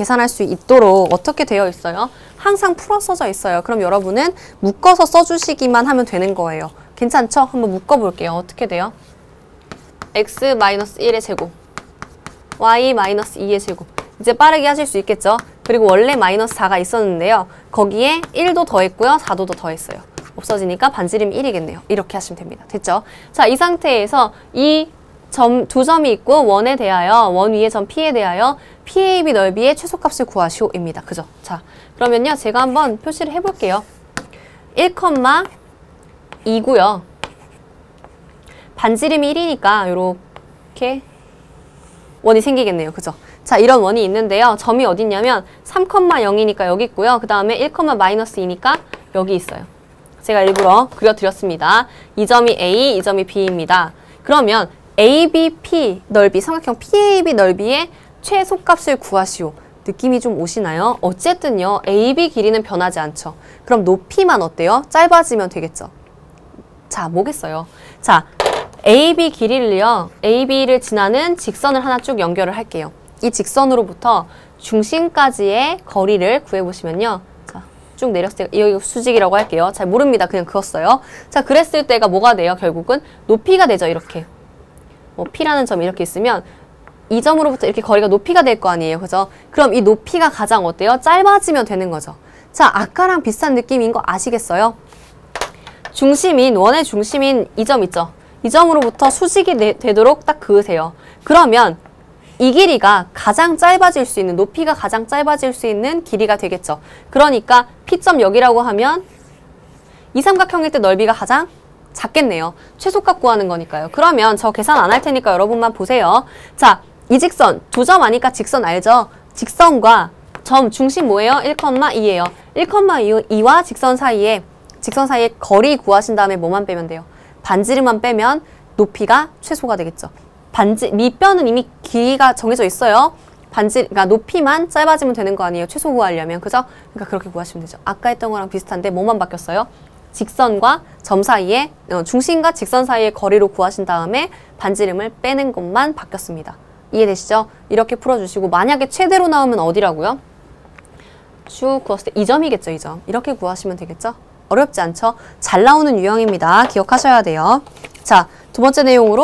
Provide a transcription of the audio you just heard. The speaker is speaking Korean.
계산할 수 있도록 어떻게 되어 있어요? 항상 풀어 써져 있어요. 그럼 여러분은 묶어서 써주시기만 하면 되는 거예요. 괜찮죠? 한번 묶어볼게요. 어떻게 돼요? x-1의 제곱 y-2의 제곱 이제 빠르게 하실 수 있겠죠? 그리고 원래 마이너스 4가 있었는데요. 거기에 1도 더했고요. 4도 더 더했어요. 없어지니까 반지름 1이겠네요. 이렇게 하시면 됩니다. 됐죠? 자, 이 상태에서 이 점, 두 점이 있고 원에 대하여 원 위의 점 P에 대하여 PAB 넓이의 최소값을 구하시오입니다. 그죠? 자, 그러면요. 제가 한번 표시를 해볼게요. 1,2고요. 반지름이 1이니까 이렇게 원이 생기겠네요. 그죠? 자, 이런 원이 있는데요. 점이 어디 있냐면 3,0이니까 여기 있고요. 그 다음에 1, 마이너스 2니까 여기 있어요. 제가 일부러 그려드렸습니다. 이 점이 A, 이 점이 B입니다. 그러면 ABP 넓이, 삼각형 PAB 넓이의 최소값을 구하시오. 느낌이 좀 오시나요? 어쨌든요. AB 길이는 변하지 않죠. 그럼 높이만 어때요? 짧아지면 되겠죠. 자, 뭐겠어요? 자, AB 길이를요. AB를 지나는 직선을 하나 쭉 연결을 할게요. 이 직선으로부터 중심까지의 거리를 구해보시면요. 자, 쭉 내렸을 때, 여기 수직이라고 할게요. 잘 모릅니다. 그냥 그었어요. 자, 그랬을 때가 뭐가 돼요? 결국은 높이가 되죠. 이렇게. 뭐 P라는 점이 이렇게 있으면 이 점으로부터 이렇게 거리가 높이가 될 거 아니에요. 그죠? 그럼 이 높이가 가장 어때요? 짧아지면 되는 거죠. 자, 아까랑 비슷한 느낌인 거 아시겠어요? 중심인, 원의 중심인 이 점 있죠? 이 점으로부터 수직이 내, 되도록 딱 그으세요. 그러면 이 길이가 가장 짧아질 수 있는, 높이가 가장 짧아질 수 있는 길이가 되겠죠. 그러니까 P점 여기라고 하면 이 삼각형일 때 넓이가 가장 작겠네요. 최소값 구하는 거니까요. 그러면 저 계산 안 할 테니까 여러분만 보세요. 자, 이 직선, 두 점 아니까 직선 알죠? 직선과 점 중심 뭐예요? 1,2예요. 1,2와 직선 사이에 직선 사이에 거리 구하신 다음에 뭐만 빼면 돼요? 반지름만 빼면 높이가 최소가 되겠죠. 반지 밑변은 이미 길이가 정해져 있어요. 반지 그러니까 높이만 짧아지면 되는 거 아니에요. 최소 구하려면 그죠? 그러니까 그렇게 구하시면 되죠. 아까 했던 거랑 비슷한데 뭐만 바뀌었어요? 직선과 점 사이에 어, 중심과 직선 사이의 거리로 구하신 다음에 반지름을 빼는 것만 바뀌었습니다. 이해되시죠? 이렇게 풀어주시고 만약에 최대로 나오면 어디라고요? 쭉 그었을 때 2점이겠죠, 2점. 이렇게 구하시면 되겠죠? 어렵지 않죠? 잘 나오는 유형입니다. 기억하셔야 돼요. 자, 두 번째 내용으로